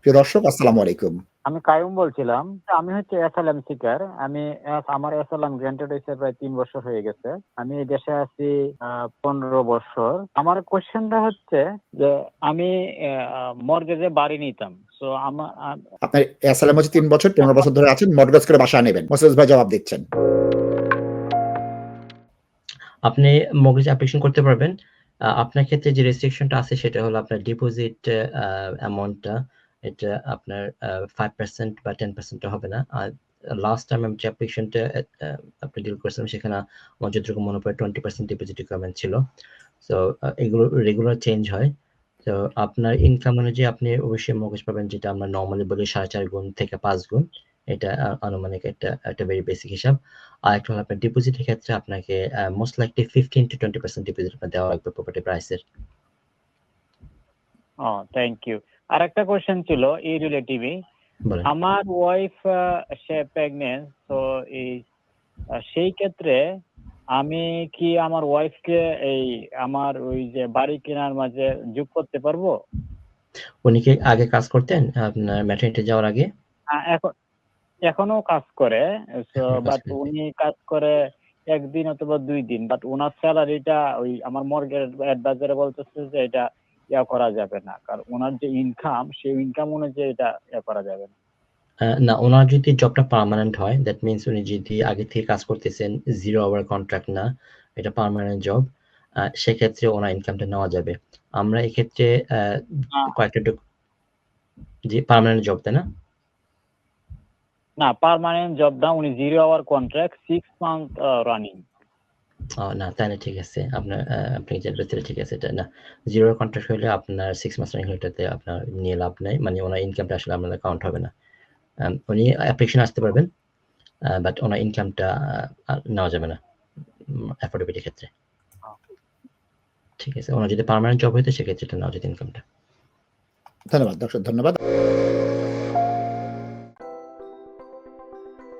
প্রিয় দর্শক আসসালামু আলাইকুম। আমি কাইয়ুম বলছিলাম। আমি হচ্ছে অ্যাসাইলাম সিকার। আমি আমার অ্যাসাইলাম গ্র্যান্টেড হইছে প্রায় ৩ বছর হয়ে গেছে। আমি এই দেশে আছি ১৫ বছর। আমার কোয়েশ্চেনটা হচ্ছে যে আমি অ্যা মর্টগেজে বাড়ি নিতাম। সো আমা আ আপনার অ্যাসাইলাম হচ্ছে ৩ বছর, ১৫ বছর ধরে আছেন। মর্টগেজ করে বাসা নেবেন। মোসেস ভাই জবাব দিচ্ছেন। আপনি মর্টগেজ অ্যাপ্লিকেশন করতে পারবেন। আপনার ক্ষেত্রে যে রেস্ট্রিকশনটা আছে সেটা হলো আপনার ডিপোজিট অ্যামাউন্টটা এটা আপনার, আ 5% বা 10% ও হবে না। আর লাস্ট টাইম আমি যে অ্যাপ্লিকেশনটা অ্যা আপনি ডিল করেছিলাম সেখানে আমার যতটুকু মনে পড়ে 20% ডিপোজিট রিকোয়ারমেন্ট ছিল। সো এগুলো রেগুলার চেঞ্জ হয়। তো আপনার ইনকাম অনুযায়ী আপনি অবশ্যই মর্টগেজ পাবেন, যেটা আমরা নরমালি বলি 4.5 গুণ থেকে 5 গুণ। এটা আনুমানিক একটা একটা ভেরি বেসিক হিসাব। আর একটা হলো আপনার ডিপোজিটের ক্ষেত্রে আপনাকে মোস্ট লাইকলি 15-20% ডিপোজিট আপনার দেওয়া লাগবে প্রপার্টি প্রাইসের। ও থ্যাংক ইউ। আরেকটা কোয়েশ্চেন ছিল এই রিলেটিভই। আমার ওয়াইফ সে প্রেগন্যান্ট। সো এই সেই ক্ষেত্রে আমি কি আমার ওয়াইফকে এই আমার ওই যে বাড়ি কেনার মাঝে যোগ করতে পারব? উনি কি আগে কাজ করতেন আপনার ম্যাটারনিটি যাওয়ার আগে? আ এখন এখনও কাজ করে। সো বাট উনি কাজ করে একদিন অথবা দুই দিন। বাট উনার সেলারিটা ওই আমার মর্টগেজ অ্যাডভাইজার বলতেছে যে এটা ইয়া করা যাবে না। কারণ উনার যে ইনকাম সেই ইনকাম অনুযায়ী এটা ইয়া করা যাবে না। না উনার যদি জবটা পার্মানেন্ট হয় দ্যাট মিনস উনি যদি আগে থেকে কাজ করতেছেন জিরো আওয়ার কন্ট্রাক্ট না, এটা পার্মানেন্ট জব। সেক্ষেত্রে ওনার ইনকামটা নেওয়া যাবে। আমরা এক্ষেত্রে না। কয়েকটা জি পার্মানেন্ট জব তাই না? না পার্মানেন্ট জব না। উনি জিরো আওয়ার কন্ট্রাক্ট 6 মান্থ আ না ঠিক আছে। আপনার আপনি যেটা ঠিক আছে এটা না। 0 আওয়ার কন্ট্রাক্ট হইলে আপনার 6 মাস রানিং হলে আপনার নিয়ে লাভ নাই। মানে উনার ইনকামটা আসলে আপনাদের কাউন্ট হবে না। উনি অ্যাপ্লিকেশন আসতে পারবেন। বাট উনার ইনকামটা নেওয়া যাবে না। অ্যাফোর্ডেবিলিটির ক্ষেত্রে। ঠিক আছে। উনার যদি পার্মানেন্ট জব হইতো, সেক্ষেত্রে এটা নেওয়া যেত ইনকামটা। ধন্যবাদ, দর্শক, ধন্যবাদ।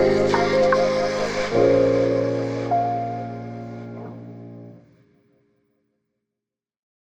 Thank you.